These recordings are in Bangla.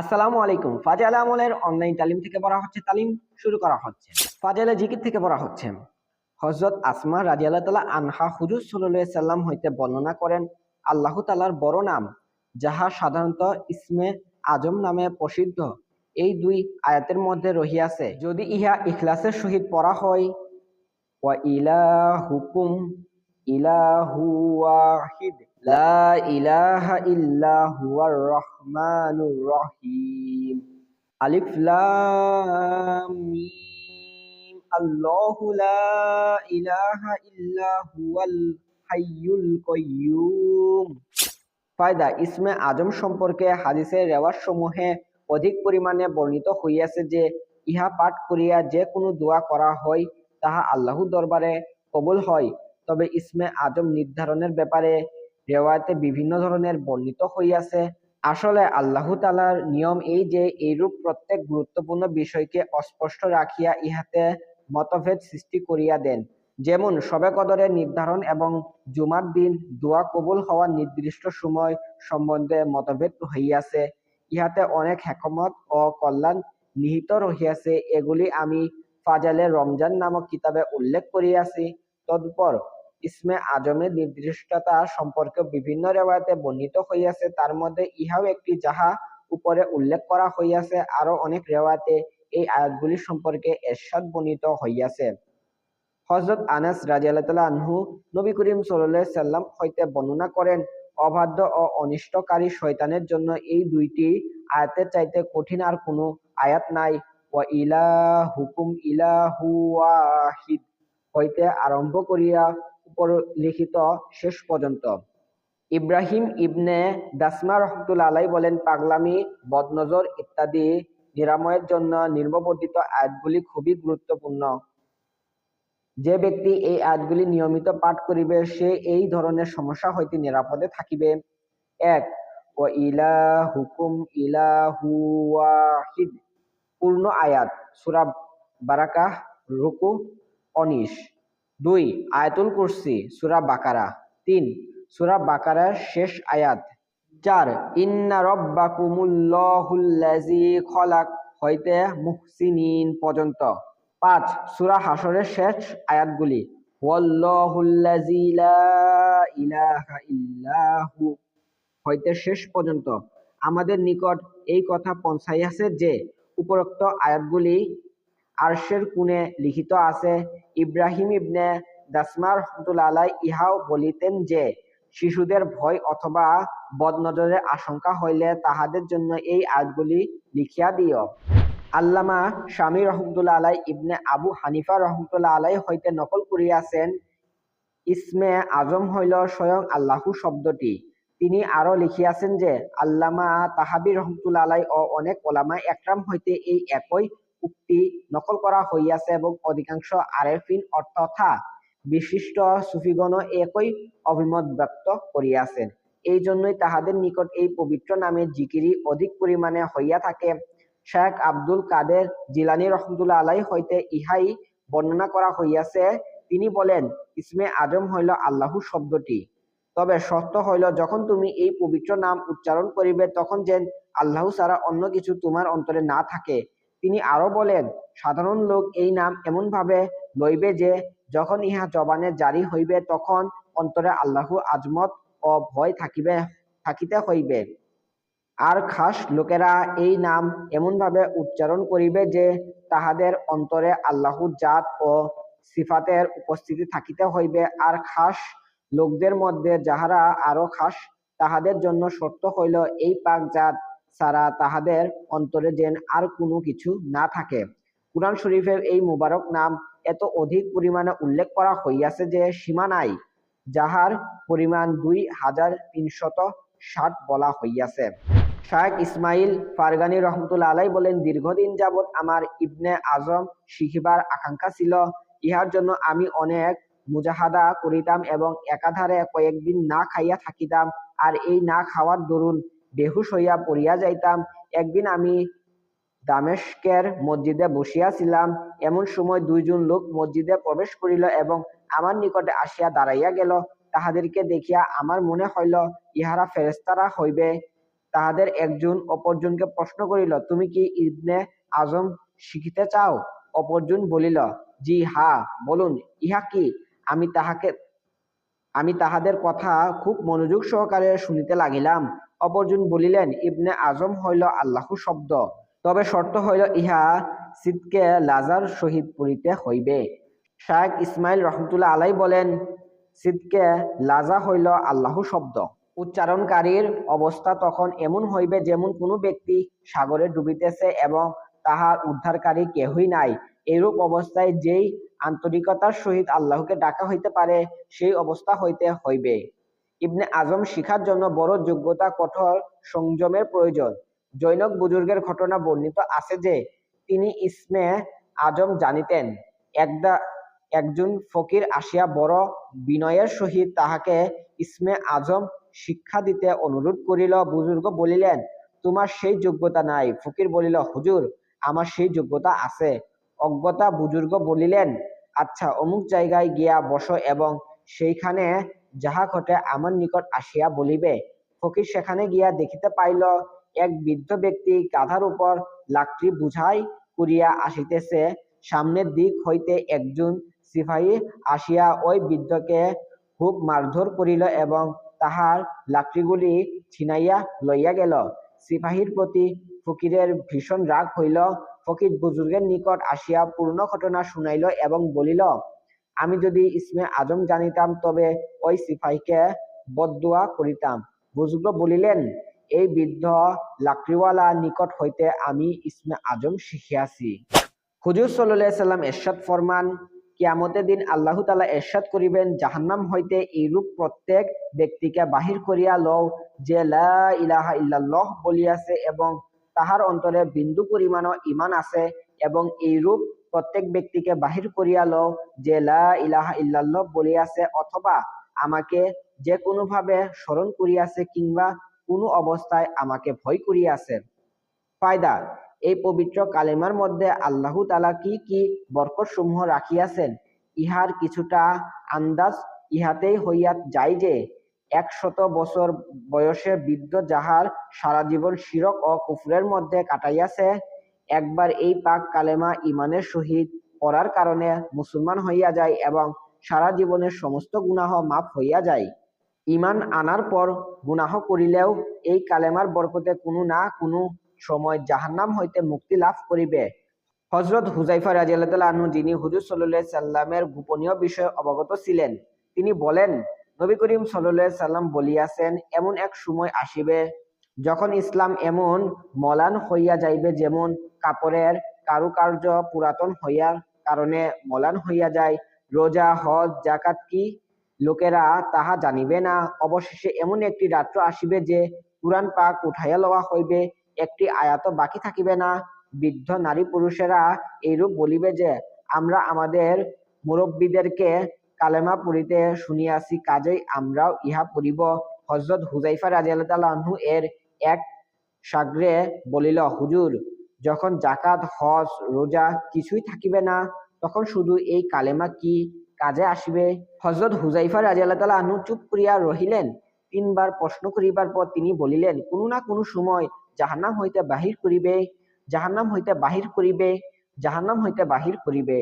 আসসালামু আলাইকুম। ফাজাল আমলের অনলাইন তালিম থেকে পড়া হচ্ছে, তালিম শুরু করা হচ্ছে। ফাজালে জিকির থেকে পড়া হচ্ছে। হজরত আসমা রাজিয়াল্লাহ তালা আনহা হুজুর সাল্লাহ সাল্লাম হইতে বর্ণনা করেন, আল্লাহ তালার বড় নাম, যাহা সাধারণত ইসমে আজম নামে প্রসিদ্ধ। এই দুই আয়াতের মধ্যে রহিয়াছে যদি ইহা ইখলাসের সহিত পড়া হয়, ওয়া ইলাহুকুম ইলাহু ওয়াহিদ, লা ইলাহা ইল্লা হুয়ার রহমানুর রহিম। আলিফ লাম মিম, আল্লাহু লা ইলাহা হাইয়ুল কাইয়্যুম ফায়দা, ইসমে আজম সম্পর্কে হাদিসের রেওয়াজ সমূহে অধিক পরিমাণে বর্ণিত হইয়াছে যে, ইহা পাঠ করিয়া যে কোনো দোয়া করা হয়, তাহা আল্লাহর দরবারে কবুল হয়। তবে ইসমে আজম নির্ধারণের ব্যাপারে রেওয়ায়তে বিভিন্ন ধরনের বর্ণিত হইয়াছে আসলে আল্লাহ তালার নিয়ম এই যে, এইরূপ প্রত্যেক গুরুত্বপূর্ণ বিষয়কে অস্পষ্ট রাখিয়া ইহাতে মতভেদ সৃষ্টি করিয়া দেন। যেমন সবে কদরের নির্ধারণ এবং জুমার দিন দোয়া কবুল হওয়ার নির্দিষ্ট সময় সম্বন্ধে মতভেদ হইয়াছে। ইহাতে অনেক হেকমত ও কল্যাণ নিহিত রহিয়াছে। এগুলি আমি ফাজালে রমজান নামক কিতাবে উল্লেখ করিয়াছি। তৎপর ইসমে আজমের নির্দিষ্টতা সম্পর্কে বিভিন্ন রেওয়ায়তে বর্ণিত হইয়াছে তার মধ্যে ইহাও একটি যাহা উপরে উল্লেখ করা হইয়াছে আরও অনেক রেওয়ায়তে এই আয়াতগুলি সম্পর্কে এরশাদ বর্ণিত হইয়াছে হজরত আনাস রাজিয়াল্লাহ আনহু নবী করিম সাল্লাহ সাল্লাম হইতে বর্ণনা করেন, অবাধ্য ও অনিষ্টকারী শয়তানের জন্য এই দুইটি আয়াতের চাইতে কঠিন আর কোনো আয়াত নাই। ওয়া ইলাহুকুম ইলাহু ওয়াহিদ। হইতে আরম্ভ করিয়া লিখিত শেষ পর্যন্ত। ইব্রাহিম ইবনে দাসমা রহমতুল্লা আলাই বলেন, পাগলামি, বদনজর ইত্যাদি নিরাময়ের জন্য নির্মবর্ধিত আয়াতগুলি খুবই গুরুত্বপূর্ণ। যে ব্যক্তি এই আয়াতগুলি নিয়মিত পাঠ করিবে, সে এই ধরনের সমস্যা হইতে নিরাপদে থাকিবে। এক, ও ইলা হুকুম ওয়াহিদ। পূর্ণ আয়াত, সূরা বারাকাহ, রুকু অনিশ দুই, আয়াতুল কুরসি, সুরা বাকারা। তিন, সুরা বাকারার শেষ আয়াত। চার, ইন্না রব্বাকুমুল্লাহুল্লাযী খলাক, হইতে মুহসিনিন পর্যন্ত। পাঁচ, সুরা হাসরের শেষ আয়াতগুলি। ওয়াল্লাহুল্লাযী লা ইলাহা ইল্লাহু, হইতে শেষ পর্যন্ত। আমাদের নিকট এই কথা পৌঁছাইয়াছে যে, উপরোক্ত আয়াতগুলি আরশের কুনে লিখিত আছে, ইব্রাহিম ইবনে দাসমা রহমতুল্লাহ ইহাও বলিতেন যে, শিশুদের ভয় অথবা বদনজরের আশঙ্কা হইলে তাহাদের জন্য এই আয়াতগুলি লিখিয়া দিও। আল্লামা স্বামী রহমতুল্লাহ আলাই ইবনে আবু হানিফা রহমতুল্লাহ আলাই হইতে নকল করিয়াছেন, ইসমে আজম হইল স্বয়ং আল্লাহু শব্দটি। তিনি আরও লিখিয়াছেন যে, আল্লামা তাহাবি রহমতুল্লাহ আলাই ও অনেক ওলামা একরাম হইতে এই একই উক্তি নকল করা হইয়াছে এবং অধিকাংশ আরেফিন অর্থথা বিশিষ্ট সুফিগণ একই অভিমত ব্যক্ত করিয়াছেন এই জন্যই তাহাদের নিকট এই পবিত্র নামের জিকিরি অধিক পরিমাণে হইয়া থাকে। শেখ আব্দুল কাদের জিলানি রহমতুল্লাহ আলাই হইতে ইহাই বর্ণনা করা হইয়াছে তিনি বলেন ইসমে আজম হইল আল্লাহু শব্দটি। তবে সত্য হইল, যখন তুমি এই পবিত্র নাম উচ্চারণ করিবে তখন যেন আল্লাহ ছাড়া অন্য কিছু তোমার অন্তরে না থাকে। তিনি আরও বলেন, সাধারণ লোক এই নাম এমন ভাবে লইবে যে, যখন ইহা জবানে জারি হইবে, তখন অন্তরে আল্লাহ আজমত ও ভয় থাকিবে, থাকিতে হইবে। আর খাস লোকেরা এই নাম এমনভাবে উচ্চারণ করিবে যে, তাহাদের অন্তরে আল্লাহর জাত ও সিফাতের উপস্থিতি থাকিতে হইবে। আর খাস লোকদের মধ্যে যাহারা আরও খাস, তাহাদের জন্য শর্ত হইল, এই পাক জাত ছাড়া তাহাদের অন্তরে যেন আর কোনো কিছু না থাকে। কুরআন শরীফের এই মুবারক নাম এত অধিক পরিমাণে উল্লেখ করা হইয়াছে যে সীমা নাই, যাহার পরিমাণ দুই হাজার তিনশত ষাট বলা হইয়াছে। শায়েক ইসমাইল ফারগানি রহমতুল্লা আলাই বলেন, দীর্ঘদিন যাবৎ আমার ইবনে আজম শিখিবার আকাঙ্ক্ষা ছিল। ইহার জন্য আমি অনেক মুজাহাদা করিতাম এবং একাধারে কয়েকদিন না খাইয়া থাকিতাম। আর এই না খাওয়ার দরুন বেহুশ হইয়া পড়িয়া যাইতাম। একদিন আমি দামেস্কের মসজিদে বসিয়াছিলাম। এমন সময় দুইজন লোক মসজিদে প্রবেশ করিল এবং আমার নিকটে আসিয়া দাঁড়াইয়া গেল। তাহাদেরকে দেখিয়া আমার মনে হইল, ইহারা ফেরেস্তারা হইবে। তাহাদের একজন অপরজনকে প্রশ্ন করিল, তুমি কি ইবনে আজম শিখিতে চাও? অপরজন বলিল, জি, হা, বলুন, ইহা কি? আমি তাহাকে, আমি তাহাদের কথা খুব মনোযোগ সহকারে শুনিতে লাগিলাম। অপরজন বলিলেন, ইবনে আজম হইল আল্লাহ শব্দ। তবে শর্ত হইল ইহা সিদকে লাজার সহিত পড়িতে হইবে। শায়েক ইসমাইল রহমতুল্লাহ আলাই বলেন, সিদকে লাজা হইল আল্লাহ শব্দ। উচ্চারণকারীর অবস্থা তখন এমন হইবে যেমন কোনো ব্যক্তি সাগরে ডুবিতেছে এবং তাহার উদ্ধারকারী কেহই নাই। এরূপ অবস্থায় যেই আন্তরিকতার সহিত আল্লাহকে ডাকা হইতে পারে, সেই অবস্থা হইতে হইবে। ইবনে আজম শিখার জন্য বড় যোগ্যতা, কঠোর সংযমের প্রয়োজন। জৈনক বুজুর্গের ঘটনা বর্ণিত আছে যে, তিনি ইসমে আজম জানিতেন, একদা, একজন ফকির আসিয়া বড় বিনয়ের সহিত তাহাকে ইসমে আজম শিক্ষা দিতে অনুরোধ করিল। বুজুর্গ বলিলেন, তোমার সেই যোগ্যতা নাই। ফকির বলিল, হুজুর, আমার সেই যোগ্যতা আছে। অজ্ঞতা বুজুর্গ বলিলেন আচ্ছা অমুক জায়গায় গিয়া বসো এবং সেইখানে যাহা ঘটে আমার নিকট আসিয়া বলিবে, ফকির সেখানে গিয়া দেখিতে পাইল, এক বৃদ্ধ ব্যক্তি গাধার উপর লাকড়ি বুঝাই করিয়া আসিতেছে। সামনের দিক হইতে একজন সিপাহী আসিয়া ওই বৃদ্ধকে খুব মারধর করিল এবং তাহার লাকড়িগুলি ছিনাইয়া লইয়া গেল। সিপাহীর প্রতি ফকিরের ভীষণ রাগ হইল। ফকির বুজুর্গের নিকট আসিয়া পূর্ণ ঘটনা শুনাইল এবং বলিল আমি যদি ইসমে আজম জানিতাম, তবে ওই সিপাহীকে বদদুয়া করিতাম। বুজুর্গ বলিলেন, এই বৃদ্ধ লাকড়িওয়ালা নিকট হইতে আমি ইসমে আজম শিখিয়াছি। হুজুর সাল্লাহ সাল্লাম এরশাদ ফরমান, কিয়ামতের দিন আল্লাহ তালা এরশাদ করিবেন, জাহান্নাম হইতে এইরূপ প্রত্যেক ব্যক্তিকে বাহির করিয়া লও, যে ইলাহা ইল্লাল্লাহ বলিয়াছে এবং তাহার অন্তরে বিন্দু পরিমাণও ইমান আছে এবং এইরূপ প্রত্যেক ব্যক্তিকে বাহির করিয়া লও যে লা ইলাহা ইল্লাল্লাহ বলিয়াছে অথবা আমাকে যে কোনোভাবে স্মরণ করিয়াছে কিংবা কোনো অবস্থায় আমাকে ভয় করিয়াছে। ফায়দা, এই পবিত্র কালেমার মধ্যে আল্লাহ তালা কি কি বরকত সমূহ রাখিয়াছেন? ইহার কিছুটা আন্দাজ ইহাতেই হইয়া যায় যে একশত বছর বয়সে বৃদ্ধ যাহার সারা জীবন শিরক ও কুফরের মধ্যে কাটাইয়াছে একবার এই পাক কালেমা ইমানের সহিত পড়ার কারণে মুসলমান হইয়া যায় এবং সারা জীবনের সমস্ত গুনাহ মাফ হইয়া যায়। ইমান আনার পর গুনাহ করিলেও এই কালেমার বরকতে কোনো না কোনো সময় জাহান্নাম হইতে মুক্তি লাভ করিবে। হজরত হুজাইফা আনহু, যিনি হুজুর সাল্লাহ সাল্লামের গোপনীয় বিষয়ে অবগত ছিলেন, তিনি বলেন, নবী করিম সাল্লাহ সাল্লাম বলিয়াছেন, এমন এক সময় আসিবে যখন ইসলাম এমন মলান হইয়া যাইবে যেমন কাপড়ের কারুকার্য পুরাতন হইয়ার কারণে মলান হইয়া যায়, রোজা, হজ জাকাত কি লোকেরা তাহা জানিবে না। অবশেষে এমন একটি রাত্র আসিবে যে কুরআন পাক উঠাইয়া লওয়া হইবে, একটি আয়াত বাকি থাকিবে না। বৃদ্ধ নারী পুরুষেরা এইরূপ বলিবে যে, আমরা আমাদের মুরব্বীদেরকে কালেমা পড়িতে শুনিয়াছি, কাজেই আমরাও ইহা পড়িব। হজরত হুজাইফা রাজিয়াল্লাহু এর এক সাগরে বলিল, হুজুর, যখন জাকাত হজ, রোজা কিছুই থাকিবে না, তখন শুধু এই কালেমা কি কাজে আসিবে? হজরত হুজাইফা রাজিয়াল্লাহ আনহু চুপ করিয়া রহিলেন। তিনবার প্রশ্ন করিবার পর তিনি বলিলেন, কোনো না কোনো সময় জাহান্নাম হইতে বাহির করিবে, জাহান্নাম হইতে বাহির করিবে, জাহান্নাম হইতে বাহির করিবে।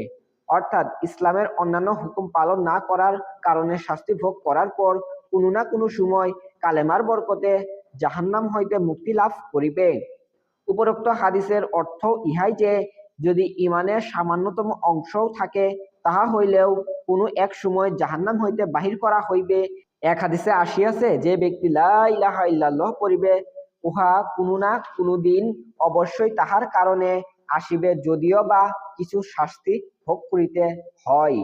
অর্থাৎ ইসলামের অন্যান্য হুকুম পালন না করার কারণে শাস্তি ভোগ করার পর কোনো না কোনো সময় কালেমার বরকতে জাহান্নাম হইতে মুক্তি লাভ করিবে। উপরোক্ত হাদিসের অর্থ ইহাই যে, যদি ইমানের সামান্যতম অংশও থাকে, তাহা হইলেও কোনো এক সময় জাহান্নাম হইতে বাহির করা হইবে। এক হাদিসে আসিয়াছে যে, ব্যক্তি লা ইলাহা ইল্লাল্লাহ পড়িবে, উহা কোনো না কোনো দিন অবশ্যই তাহার কারণে আসিবে, যদিও বা কিছু শাস্তি ভোগ করিতে হয়।